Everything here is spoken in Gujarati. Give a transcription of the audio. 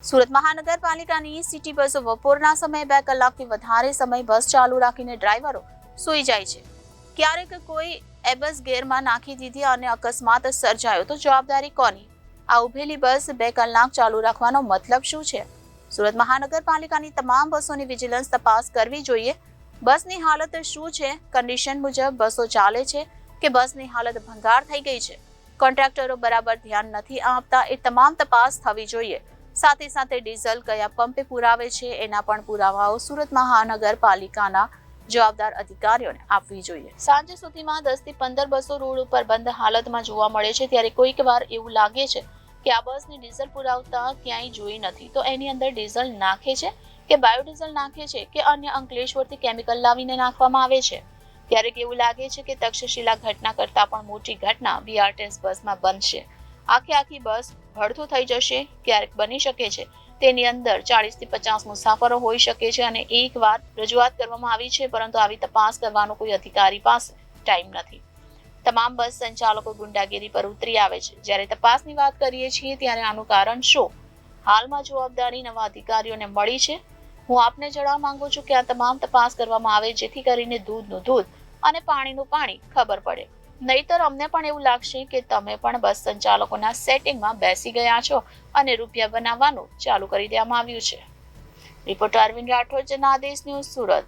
સુરત મહાનગરપાલિકાની સિટી બસો બપોરના સમયે બે કલાકથી વધારે સમય બસ ચાલુ રાખીને ડ્રાઈવરો સૂઈ જાય છે. ક્યારેક કોઈ એબસ ગેરમાં નાખી દીધી અને અકસ્માત સર્જાયો, તો જવાબદારી કોની? આ ઉભેલી બસ બે કલાક ચાલુ રાખવાનો મતલબ શું છે? સુરત મહાનગરપાલિકાની તમામ બસોની વિજિલન્સ તપાસ કરવી જોઈએ. બસની હાલત શું છે? કન્ડિશન મુજબ બસો ચાલે છે કે બસની હાલત ભંગાર થઈ ગઈ છે? કોન્ટ્રાક્ટરો બરાબર ધ્યાન નથી આપતા, એ તમામ તપાસ થવી જોઈએ. સાથે સાથે ડીઝલ કયા પંપે પુરાવે છે એના પણ પુરાવાઓ સુરત મહાનગરપાલિકાના જવાબદાર અધિકારીઓને આપવી જોઈએ. સાંજે સુધીમાં દસથી પંદર બસો રોડ ઉપર બંધ હાલતમાં જોવા મળે છે. ત્યારે કોઈક વાર એવું લાગે છે કે આ બસને ડીઝલ પુરાવતા ક્યાંય જોઈ નથી. તો એની અંદર ડીઝલ નાખે છે કે બાયોડીઝલ નાખે છે કે અન્ય અંકલેશ્વરથી કેમિકલ લાવીને નાખવામાં આવે છે? ક્યારેક એવું લાગે છે કે તક્ષશિલા ઘટના કરતા પણ મોટી ઘટના બીઆરટીએસ બસમાં બનશે. આખી આખી બસ ભડથું થઈ જશે, ક્યારેક બની શકે છે. તેની અંદર ચાળીસથી પચાસ મુસાફરો હોઈ શકે છે અને એકવાર રજૂઆત કરવામાં આવી છે, પરંતુ આવી તપાસ કરવાનો કોઈ અધિકારી પાસે ટાઈમ નથી. તમામ બસ સંચાલકો ગુંડાગીરી પર ઉતરી આવે છે. જ્યારે તપાસની વાત કરીએ છીએ, ત્યારે આનું કારણ શું? હાલમાં જવાબદારી નવા અધિકારીઓને મળી છે. હું આપને જણાવવા માંગુ છું કે આ તમામ તપાસ કરવામાં આવે, જેથી કરીને દૂધનું દૂધ અને પાણીનું પાણી ખબર પડે. નહીતર અમને પણ એવું લાગશે કે તમે પણ બસ સંચાલકોના સેટિંગમાં બેસી ગયા છો અને રૂપિયા બનાવવાનું ચાલુ કરી દેવામાં આવ્યું છે. Reporter Arvind Rathod Janadesh news Surat.